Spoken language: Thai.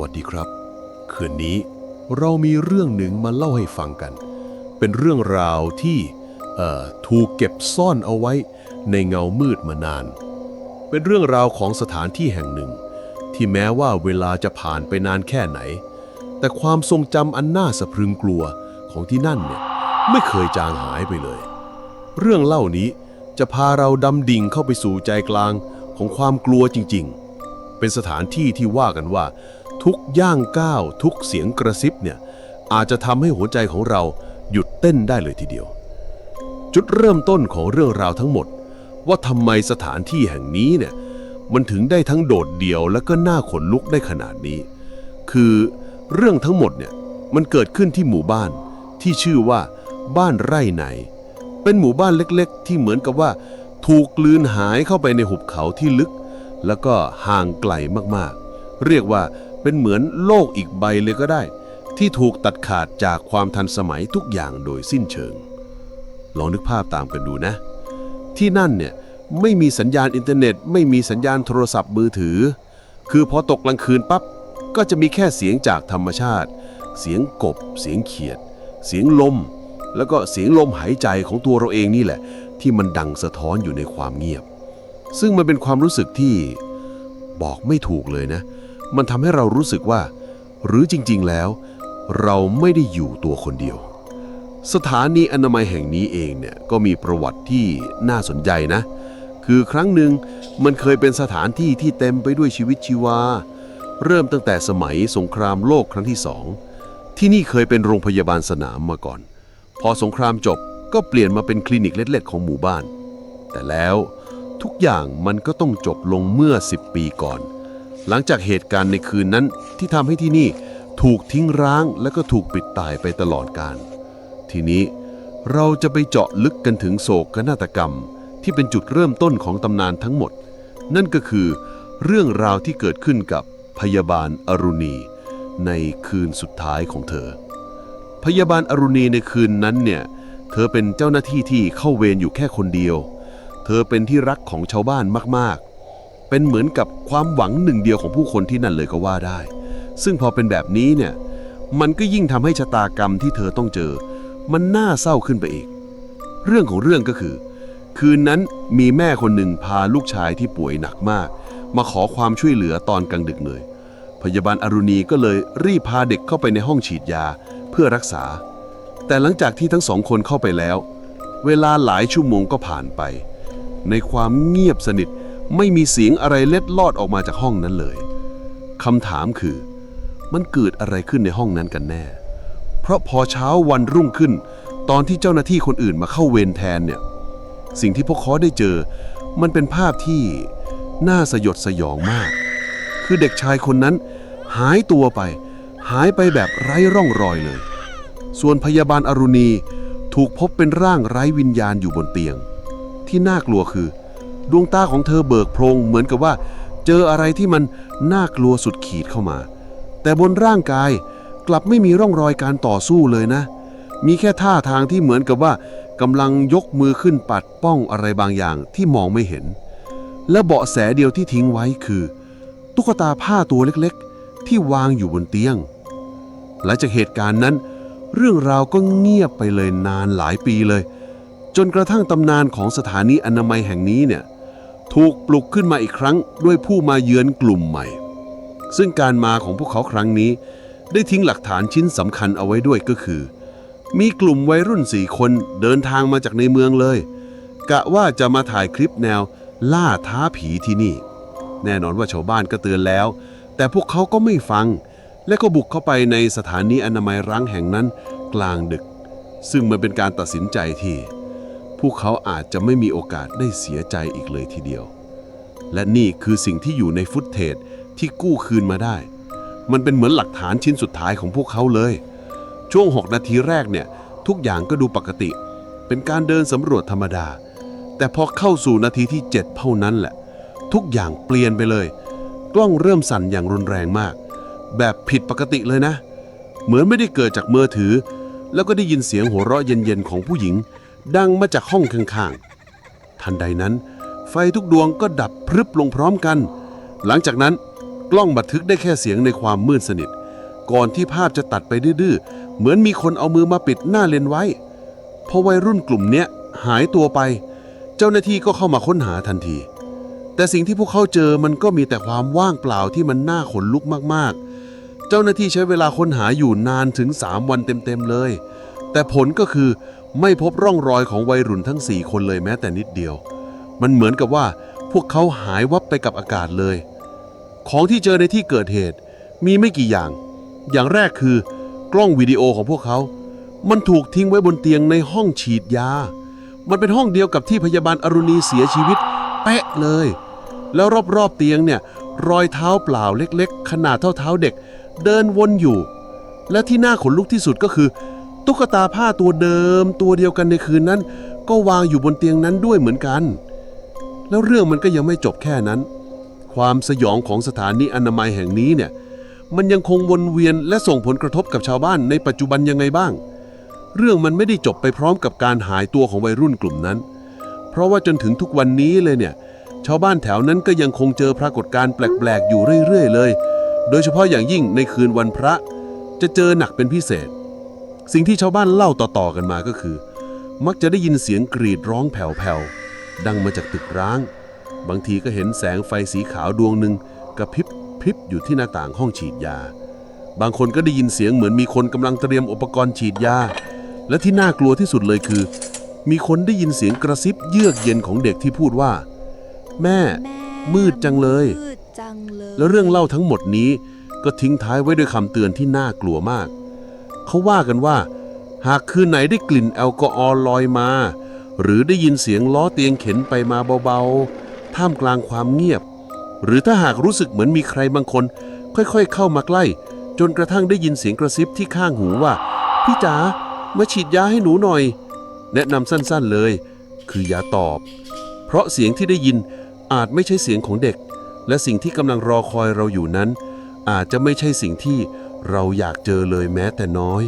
วัสดีครับ คืนนี้เรามีเรื่องหนึ่งมาเล่าให้ฟังกัน เป็นเรื่องราวที่ถูกเก็บซ่อนเอาไว้ในเงามืดมานาน เป็นเรื่องราวของสถานที่แห่งหนึ่ง ที่แม้ว่าเวลาจะผ่านไปนานแค่ไหน แต่ความทรงจำอันน่าสะพรึงกลัวของที่นั่นเนี่ยไม่เคยจางหายไปเลย เรื่องเล่านี้จะพาเราดำดิ่งเข้าไปสู่ใจกลางของความกลัวจริง ๆ เป็นสถานที่ที่ว่ากันว่า ทุกย่างก้าว ทุกเสียงกระซิบเนี่ยอาจจะทำให้หัวใจของเราหยุดเต้นได้เลยทีเดียว จุดเริ่มต้นของเรื่องราวทั้งหมด ว่าทำไมสถานที่แห่งนี้เนี่ยมันถึงได้ทั้งโดดเดี่ยวและก็น่าขนลุกได้ขนาดนี้ คือเรื่องทั้งหมดเนี่ยมันเกิดขึ้นที่หมู่บ้านที่ชื่อว่า บ้านไร่ในเป็นหมู่บ้านเล็กๆ ที่เหมือนกับว่า ถูกกลืนหายเข้าไปในหุบเขาที่ลึก แล้วก็ห่างไกลมากๆ เรียกว่า เป็นเหมือนโลกอีกใบเลยก็ได้ ที่ถูกตัดขาดจากความทันสมัยทุกอย่างโดยสิ้นเชิง ลองนึกภาพตามกันดูนะ ที่นั่นเนี่ยไม่มีสัญญาณอินเทอร์เน็ต ไม่มีสัญญาณโทรศัพท์มือถือ คือพอตกกลางคืนปั๊บก็จะมีแค่เสียงจากธรรมชาติ เสียงกบ เสียงเขียด เสียงลม แล้วก็เสียงลมหายใจของตัวเราเองนี่แหละ ที่มันดังสะท้อนอยู่ในความเงียบ ซึ่งมันเป็นความรู้สึกที่บอกไม่ถูกเลยนะ มันทำให้เรารู้สึกว่า หรือจริงๆแล้ว เราไม่ได้อยู่ตัวคนเดียว สถานีอนามัยแห่งนี้เองเนี่ยก็มีประวัติที่น่าสนใจนะ คือครั้งหนึ่งมันเคยเป็นสถานที่ที่เต็มไปด้วยชีวิตชีวา เริ่มตั้งแต่สมัยสงครามโลกครั้งที่สองที่นี่เคยเป็นโรงพยาบาลสนามมาก่อน พอสงครามจบก็เปลี่ยนมาเป็นคลินิกเล็กๆของหมู่บ้าน แต่แล้วทุกอย่างมันก็ต้องจบลงเมื่อ 10 ปีก่อน หลังจากเหตุการณ์ในคืนนั้นที่ทำให้ที่นี่ถูกทิ้งร้างและก็ถูกปิดตายไปตลอดกาลทีนี้เราจะไปเจาะลึกกันถึงโศกนาฏกรรม ที่เป็นจุดเริ่มต้นของตำนานทั้งหมด นั่นก็คือ เรื่องราวที่เกิดขึ้นกับพยาบาลอรุณี ในคืนสุดท้ายของเธอ พยาบาลอรุณีในคืนนั้นเนี่ยเธอเป็นเจ้าหน้าที่ที่เข้าเวรอยู่แค่คนเดียว เธอเป็นที่รักของชาวบ้านมากๆ เป็นเหมือนกับความหวังหนึ่งเดียวของผู้คนที่นั่นเลยก็ว่าได้ ซึ่งพอเป็นแบบนี้เนี่ย มันก็ยิ่งทำให้ชะตากรรมที่เธอต้องเจอ มันน่าเศร้าขึ้นไปอีก เรื่องของเรื่องก็คือ คืนนั้นมีแม่คนหนึ่งพาลูกชายที่ป่วยหนักมาก มาขอความช่วยเหลือตอนกลางดึกเลยพยาบาลอรุณีก็เลยรีบพาเด็กเข้าไปในห้องฉีดยาเพื่อรักษา แต่หลังจากที่ทั้งสองคนเข้าไปแล้ว เวลาหลายชั่วโมงก็ผ่านไป ในความเงียบสนิท ไม่มีเสียงอะไรเล็ดลอดออกมาจากห้องนั้นเลยคำถามคือ มันเกิดอะไรขึ้นในห้องนั้นกันแน่ เพราะพอเช้าวันรุ่งขึ้น ตอนที่เจ้าหน้าที่คนอื่นมาเข้าเวรแทนเนี่ย สิ่งที่พวกเขาได้เจอ มันเป็นภาพที่น่าสยดสยองมาก คือเด็กชายคนนั้น หายตัวไป หายไปแบบไร้ร่องรอยเลย ส่วนพยาบาลอรุณีถูกพบเป็นร่างไร้วิญญาณอยู่บนเตียง ที่น่ากลัวคือ ดวงตาของเธอเบิกโพรงเหมือนกับว่า เจออะไรที่มันน่ากลัวสุดขีดเข้ามา แต่บนร่างกายกลับไม่มีร่องรอยการต่อสู้เลยนะ มีแค่ท่าทางที่เหมือนกับว่ากำลังยกมือขึ้นปัดป้องอะไรบางอย่างที่มองไม่เห็น และเบาะแสเดียวที่ทิ้งไว้คือ ตุ๊กตาผ้าตัวเล็กๆ ที่วางอยู่บนเตียง หลังจากเหตุการณ์นั้น เรื่องราวก็เงียบไปเลยนานหลายปีเลย จนกระทั่งตำนานของสถานีอนามัยแห่งนี้เนี่ย ถูกปลุกขึ้นมาอีกครั้งด้วยผู้มาเยือนกลุ่มใหม่ ซึ่งการมาของพวกเขาครั้งนี้ ได้ทิ้งหลักฐานชิ้นสำคัญเอาไว้ด้วยก็คือ มีกลุ่มวัยรุ่นสี่คนเดินทางมาจากในเมืองเลย กะว่าจะมาถ่ายคลิปแนวล่าท้าผีที่นี่ แน่นอนว่าชาวบ้านก็เตือนแล้ว แต่พวกเขาก็ไม่ฟัง และก็บุกเข้าไปในสถานีอนามัยร้างแห่งนั้นกลางดึก ซึ่งมันเป็นการตัดสินใจที่ พวกเขาอาจจะไม่มีโอกาสได้เสียใจอีกเลยทีเดียว และนี่คือสิ่งที่อยู่ในฟุตเทจที่กู้คืนมาได้ มันเป็นเหมือนหลักฐานชิ้นสุดท้ายของพวกเขาเลย ช่วง 6 นาทีแรกเนี่ย ทุกอย่างก็ดูปกติ เป็นการเดินสำรวจธรรมดา แต่พอเข้าสู่นาทีที่ 7 เท่านั้นแหละ ทุกอย่างเปลี่ยนไปเลย กล้องเริ่มสั่นอย่างรุนแรงมาก แบบผิดปกติเลยนะ เหมือนไม่ได้เกิดจากมือถือ แล้วก็ได้ยินเสียงหัวเราะเย็นๆของผู้หญิง ดังมาจากห้องข้างๆ ทันใดนั้น ไฟทุกดวงก็ดับพรึบลงพร้อมกัน หลังจากนั้นกล้องบันทึกได้แค่เสียงในความมืดสนิท ก่อนที่ภาพจะตัดไปดื้อๆ เหมือนมีคนเอามือมาปิดหน้าเลนไว้ พอวัยรุ่นกลุ่มเนี้ยหายตัวไป เจ้าหน้าที่ก็เข้ามาค้นหาทันที แต่สิ่งที่พวกเขาเจอมันก็มีแต่ความว่างเปล่าที่มันน่าขนลุกมากๆ เจ้าหน้าที่ใช้เวลาค้นหาอยู่นานถึง 3 วันเต็มๆเลย แต่ผลก็คือ ไม่พบร่องรอยของวัยรุ่นทั้ง 4 คนเลยแม้แต่นิดเดียว มันเหมือนกับว่าพวกเขาหายวับไปกับอากาศเลย ของที่เจอในที่เกิดเหตุมีไม่กี่อย่าง อย่างแรกคือกล้องวิดีโอของพวกเขา มันถูกทิ้งไว้บนเตียงในห้องฉีดยา มันเป็นห้องเดียวกับที่พยาบาลอรุณีเสียชีวิตเป๊ะเลย แล้วรอบๆเตียงเนี่ยรอยเท้าเปล่าเล็กๆ ขนาดเท่าเท้าเด็ก เดินวนอยู่ และที่น่าขนลุกที่สุดก็คือ ตุ๊กตาผ้าตัวเดิมตัวเดียวกันในคืนนั้น ก็วางอยู่บนเตียงนั้นด้วยเหมือนกัน แล้วเรื่องมันก็ยังไม่จบแค่นั้น ความสยองของสถานีอนามัยแห่งนี้เนี่ย มันยังคงวนเวียนและส่งผลกระทบกับชาวบ้านในปัจจุบันยังไงบ้าง เรื่องมันไม่ได้จบไปพร้อมกับการหายตัวของวัยรุ่นกลุ่มนั้น เพราะว่าจนถึงทุกวันนี้เลยเนี่ย ชาวบ้านแถวนั้นก็ยังคงเจอปรากฏการณ์แปลกๆอยู่เรื่อย ๆ เลย โดยเฉพาะอย่างยิ่งในคืนวันพระ จะเจอหนักเป็นพิเศษ สิ่งที่ชาวบ้านเล่าต่อๆกันมาก็คือ มักจะได้ยินเสียงกรีดร้องแผ่วๆดังมาจากตึกร้าง บางทีก็เห็นแสงไฟสีขาวดวงหนึ่งกระพริบพริบอยู่ที่หน้าต่างห้องฉีดยา บางคนก็ได้ยินเสียงเหมือนมีคนกำลังเตรียมอุปกรณ์ฉีดยา และที่น่ากลัวที่สุดเลยคือ มีคนได้ยินเสียงกระซิบเยือกเย็นของเด็กที่พูดว่า แม่แม่มืดจังเลยมืดจังเลย แล้วเรื่องเล่าทั้งหมดนี้ก็ทิ้งท้ายไว้ด้วยคำเตือนที่น่ากลัวมาก เขาว่ากันว่า หากคืนไหนได้กลิ่นแอลกอฮอล์ลอยมา หรือได้ยินเสียงล้อเตียงเข็นไปมาเบาๆ ท่ามกลางความเงียบ หรือถ้าหากรู้สึกเหมือนมีใครบางคน ค่อยๆ เข้ามาใกล้ จนกระทั่งได้ยินเสียงกระซิบที่ข้างหูว่า พี่จ๋ามาฉีดยาให้หนูหน่อย แนะนำสั้นๆเลย คืออย่าตอบ เพราะเสียงที่ได้ยินอาจไม่ใช่เสียงของเด็ก และสิ่งที่กำลังรอคอยเราอยู่นั้น อาจจะไม่ใช่สิ่งที่ เราอยากเจอเลยแม้แต่น้อย